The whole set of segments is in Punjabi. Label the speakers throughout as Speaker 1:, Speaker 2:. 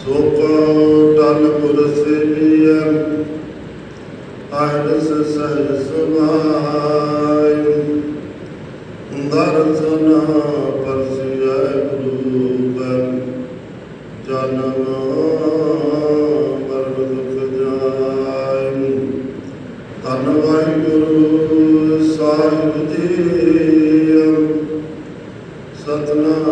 Speaker 1: ਸੋ ਕੋ ਟਲ ਗੁਰ ਸੇਵੀਐ ਆਹਰਸ ਸਹਿ ਸੁਭਾਇ ਦਰਸ਼ਨ ਪਰਸਿਐ ਗੁਰੂ ਬਨ ਜਨਮ ਮਰਨ ਦੁਖ ਜਾਇ ਧੰਨ ਵਾਹਿਗੁਰੂ ਸਾਹਿਬ ਜੀ ਸਤਨਾਮ।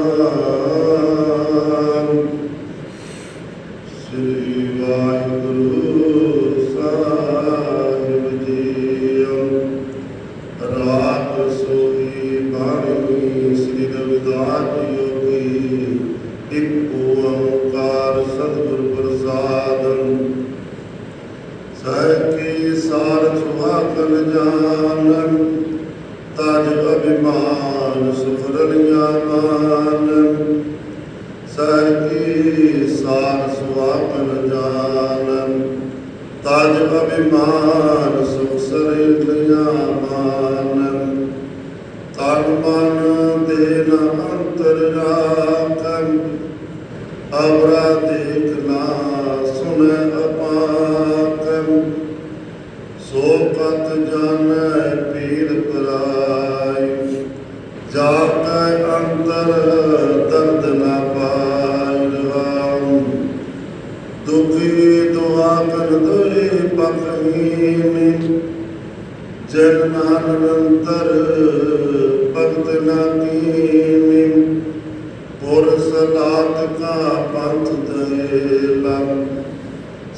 Speaker 1: ਜਾਨ ਤਜ ਅਭਿਮਾਨ ਸੁਖਰਣਿਆ ਮਾਨ ਤਾਜ ਅਭਿਮਾਨ ਸੁਖ ਸਰਿਆ ਮਾਨ ਤਨ ਮਨ ਦੇਨ ਅੰਤਰ ਰਾਖਨ ਅਵਰਾ ਦੇਖਣਾ ਦੁਇ ਜਨ ਨਾਨੰਤਰ ਭਗਤ ਨਾ ਕੀਨੀ ਪੁਰ ਸਲਾਤ ਕਾ ਪੰਥ ਦੇ ਲੰ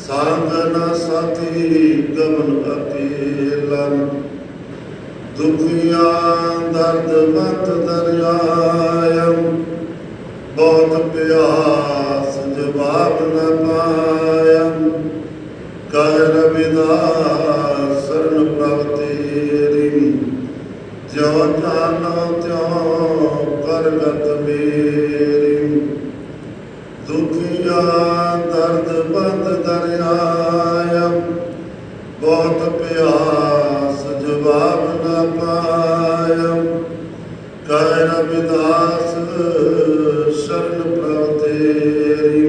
Speaker 1: ਸਾਧਨ ਸਾਥੀ ਗਮਨ ਅਕੇਲੰ ਦੁਖੀਆ ਦਰਦ ਮਤ ਦਰਿਆਇਮ ਬਹੁਤ ਪਿਆਸ ਜਵਾਬ ਨਾ ਜੋ ਜਾਨੋ ਤਿਉ ਕਰਗਤ ਮੇਰੀ। ਦੁਖੀਆ ਦਰਦ ਬੰਦ ਦਰਿਆਇਮ ਬਹੁਤ ਪਿਆਸ ਜਵਾਬ ਨਾ ਪਾਇਮ ਕਹਿ ਰਵਿਦਾਸ, ਸ਼ਰਨ ਪ੍ਰਭ ਤੇਰੀ।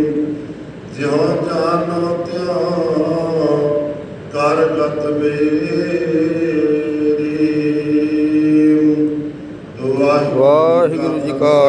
Speaker 1: ਜਿਉ ਜਾਨੋ ਤਿਉ ਕਰਗਤ ਮੇਰੀ।